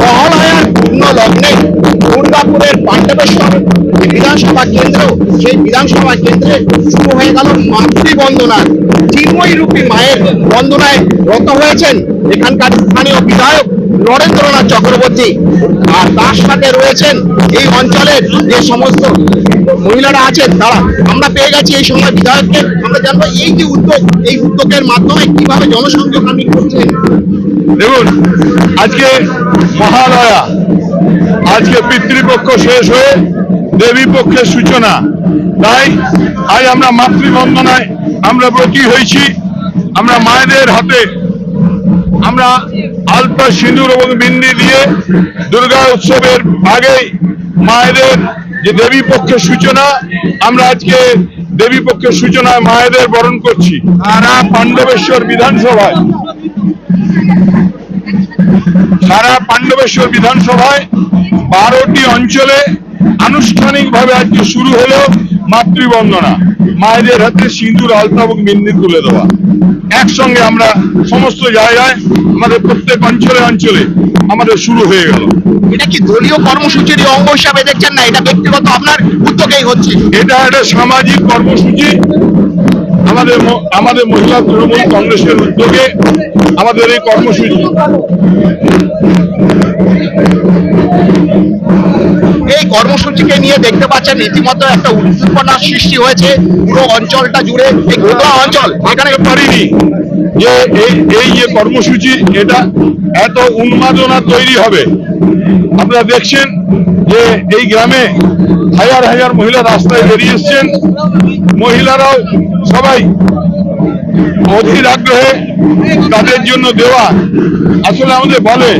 মহালয়ার পূর্ণ লগ্নে দুর্গাপুরের পাণ্ডবেশ্বর বিধানসভা কেন্দ্র, সেই বিধানসভা কেন্দ্রে শুরু হয়ে গেল মাতৃবন্দনা চিন্ময়ী রূপী মায়ের বন্দনায় রত হয়েছেন এখানকার স্থানীয় বিধায়ক নরেন্দ্রনাথ চক্রবর্তী। আর তার সাথে রয়েছেন এই অঞ্চলের যে সমস্ত মহিলারা আছেন, তারা আমরা পেয়ে গেছি এই সময় বিধায়ককে। আমরা জানব এই যে উদ্যোগ, এই উদ্যোগের মাধ্যমে কীভাবে জনসংযোগ আপনি করছেন। দেখুন, আজকে মহালয়া। আজকে পিতৃপক্ষ শেষ হয়ে দেবী পক্ষের সূচনা। তাই আজ আমরা মাতৃবন্দনায় আমরা ব্রতী হয়েছি। আমরা মায়েদের হাতে আমরা আলতা সিঁদুর এবং বিন্দি দিয়ে দুর্গা উৎসবের আগেই মায়েদের যে দেবী পক্ষের সূচনা, আমরা আজকে দেবী পক্ষের সূচনায় মায়েদের বরণ করছি। সারা পাণ্ডবেশ্বর বিধানসভায়। সারা পাণ্ডবেশ্বর বিধানসভায় বারোটি অঞ্চলে আনুষ্ঠানিকভাবে আজকে শুরু হলো মাতৃবন্দনা। মায়েদের হাতে সিঁদুর আলতা এবং বিন্দি তুলে দেওয়া। একসঙ্গে আমরা সমস্ত জায়গায় আমাদের প্রত্যেক অঞ্চলে অঞ্চলে আমাদের শুরু হয়ে গেল। এটা কি দলীয় কর্মসূচির অঙ্গ হিসাবে দেখছেন না? এটা ব্যক্তিগত আপনার উদ্যোগেই হচ্ছে। এটা একটা সামাজিক কর্মসূচি। আমাদের আমাদের মহিলা তৃণমূল কংগ্রেসের উদ্যোগে আমাদের এই কর্মসূচি। এই কর্মসূচিকে নিয়ে দেখতে পাচ্ছেন ইতিমধ্যে একটা উদ্দীপনার সৃষ্টি হয়েছে। পুরো অঞ্চলটা জুড়ে। এই অঞ্চল এখানে পারিনি। যে এই যে কর্মসূচি, এটা এত উন্মাদনা তৈরি হবে। আপনারা দেখছেন যে এই গ্রামে হাজার হাজার মহিলা রাস্তায় বেরিয়ে এসছেন। মহিলারাও সবাই অধীর আগ্রহে তাদের জন্য দেওয়া। আসলে আমাদের বলে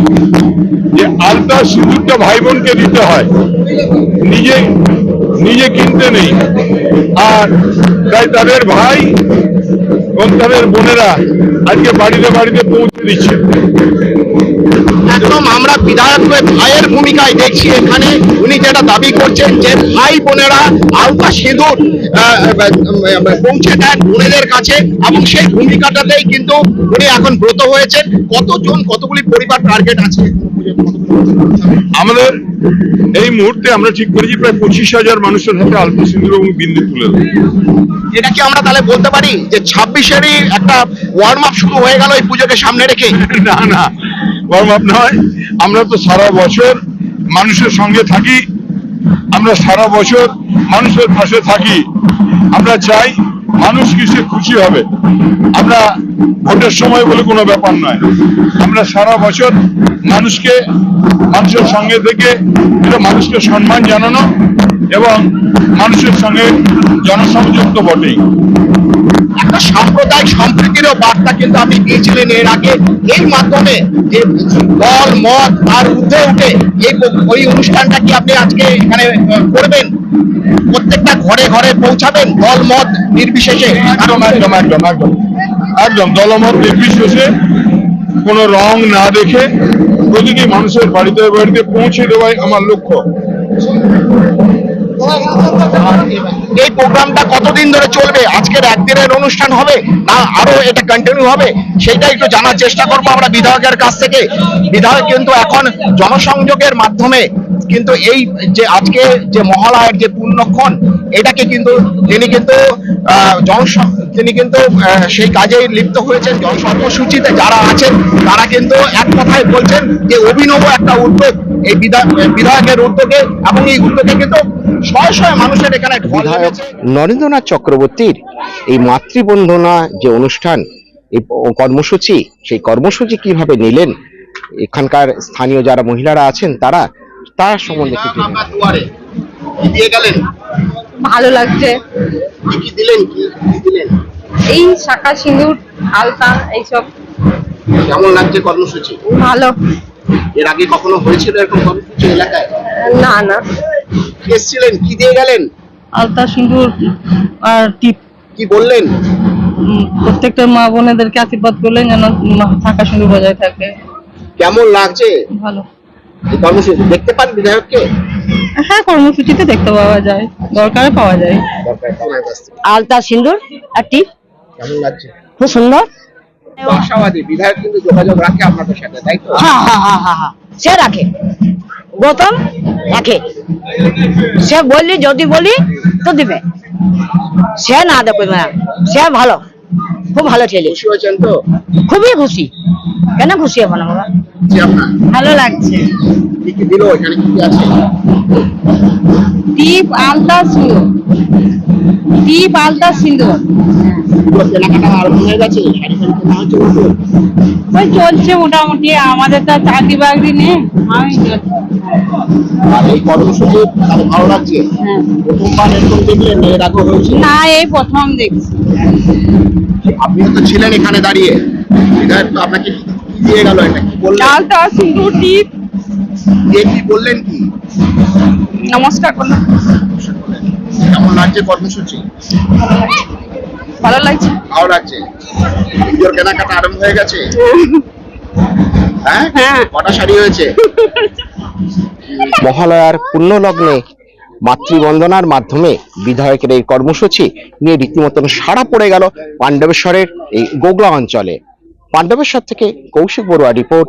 যে আলতা সিঁদুরটা ভাই বোনকে দিতে হয়। নিজে নিজে কিনতে নেই। আর তাই তাদের ভাই তাদের বোনেরা আজকে বাড়িতে বাড়িতে পৌঁছে দিচ্ছে। একদম আমরা বিধায়কের ভাইয়ের ভূমিকায় দেখছি এখানে। উনি যেটা দাবি করছেন যে ভাই বোনেরা আলতা সিঁদুর পৌঁছে দেন বোনেদের কাছে এবং সেই ভূমিকাটাতেই কিন্তু উনি এখন ব্রত হয়েছেন। কতজন, কতগুলি পরিবার টার্গেট আছে? আমাদের এই মুহূর্তে আমরা ঠিক করেছি প্রায় পঁচিশ হাজার মানুষের হাতে আলতা সিঁদুর এবং বিন্দু তুলে এটা কি আমরা তাহলে বলতে পারি যে ছাব্বিশেরই একটা ওয়ার্ম আপ শুরু হয়ে গেল এই পুজোকে সামনে রেখে? না না ওয়ার্ম আপ নয়। আমরা তো সারা বছর মানুষের সঙ্গে থাকি আমরা সারা বছর মানুষের পাশে থাকি। আমরা চাই মানুষ কিসে খুশি হবে। আমরা ভোটের সময় বলে কোনো ব্যাপার নয়। আমরা সারা বছর মানুষকে, মানুষের সঙ্গে থেকে এটা মানুষকে সম্মান জানানো এবং মানুষের সঙ্গে জনসংযোগ তো বটেই। একটা সাম্প্রদায়িক সম্প্রীতিরও বার্তা কিন্তু আপনি দিয়েছিলেন এর আগে। এই মাধ্যমে যে দল, মত আর উঠে উঠে এই ওই অনুষ্ঠানটা কি আপনি আজকে এখানে করবেন? প্রত্যেকটা ঘরে ঘরে পৌঁছাবেন দল, মত নির্বিশেষে? একদম একদম একদম একদম। একদম দলমত নির্বিশেষে কোনো রং না দেখে প্রতিটি মানুষের বাড়িতে বাড়িতে পৌঁছে দেওয়াই আমার লক্ষ্য। এই প্রোগ্রামটা কতদিন ধরে চলবে? আজকের একদিনের অনুষ্ঠান হবে না আরও এটা কন্টিনিউ হবে? সেটা একটু জানার চেষ্টা করব আমরা বিধায়কের কাছ থেকে। বিধায়ক কিন্তু এখন জনসংযোগের মাধ্যমে কিন্তু এই যে আজকে যে মহালয়ের যে পূর্ণক্ষণ এটাকে কিন্তু তিনি কিন্তু আহ, তিনি কিন্তু সেই কাজেই লিপ্ত হয়েছেন জনকর্মসূচিতে যারা আছেন তারা কিন্তু এক কথায় বলছেন যে অভিনব একটা উদ্যোগ এই বিধা- বিধায়কের উদ্যোগে এবং এই উদ্যোগে কিন্তু শয়ে শয়ে মানুষের এখানে নেমেছে। নরেন্দ্রনাথ চক্রবর্তীর এই মাতৃবন্ধনা যে অনুষ্ঠান এই কর্মসূচি সেই কর্মসূচি কীভাবে নিলেন এখানকার স্থানীয় যারা মহিলারা আছেন তারা তার সম্বন্ধে কিছু দিয়ে গেলেন? ভালো লাগছে। কি কি দিলেন? কি কি দিলেন? এই শাখা সিঁদুর আলতা এইসব। কেমন লাগছে কর্মসূচি? ভালো। এর আগে কখনো হয়েছিল এরকম কর্মসূচি এলাকায়? না না। এসছিলেন? কি দিয়ে গেলেন? আলতা সিঁদুর আর টিপ। কি বললেন? প্রত্যেকটা মা বোনেদেরকে আশীর্বাদ করলেন যেন থাকা সিঁদুর বজায় থাকে। কেমন লাগছে? ভালো। কর্মসূচি দেখতে পান বিধায়ককে? হ্যাঁ কর্মসূচিতে দেখতে পাওয়া যায় দরকারে পাওয়া যায়। আলতা টিপ? কেমন লাগছে? খুব সুন্দর। আশাবাদী বিধায়ক কিন্তু যোগাযোগ রাখে আপনাদের সাথে তাই তো? হ্যাঁ হ্যাঁ হ্যাঁ হ্যাঁ হ্যাঁ সে রাখে। বোতল রাখে। সে বললি যদি বলি তো দিবে। সে না দেখবে না সে ভালো। খুব ভালো ছেলে। খুশি হয়েছেন তো? খুবই খুশি। কেন খুশি হব না বাবা? জি আপনার ভালো লাগছে। কি কি দিল? এখানে কি কি আছে? টিপ আলতা টিপ আলতা সিঁদুর? ওই চলছে মোটামুটি আমাদের তো চাকরি বাকরি নেই। আমি হ্যাঁ। না এই প্রথম দেখছি। আপনিও তো ছিলেন এখানে দাঁড়িয়ে। আপনাকে কি কি দিয়ে গেল এটা। কি বললেন? সিঁদুর টিপ কি বললেন কি? নমস্কার করলাম কেমন লাগছে কর্মসূচি? ভালো লাগছে। ভালো লাগছে? পুজোর কেনাকাটা আরম্ভ হয়ে গেছে? হ্যাঁ? হ্যাঁ। কটা শাড়ি হয়েছে? মহালয়ার পুণ্যলগ্নে মাতৃবন্দনার মাধ্যমে বিধায়কের এই কর্মসূচি নিয়ে রীতিমতন সাড়া পড়ে গেল পাণ্ডবেশ্বরের এই গোগলা অঞ্চলে। পাণ্ডবেশ্বর থেকে Koushik Barua report.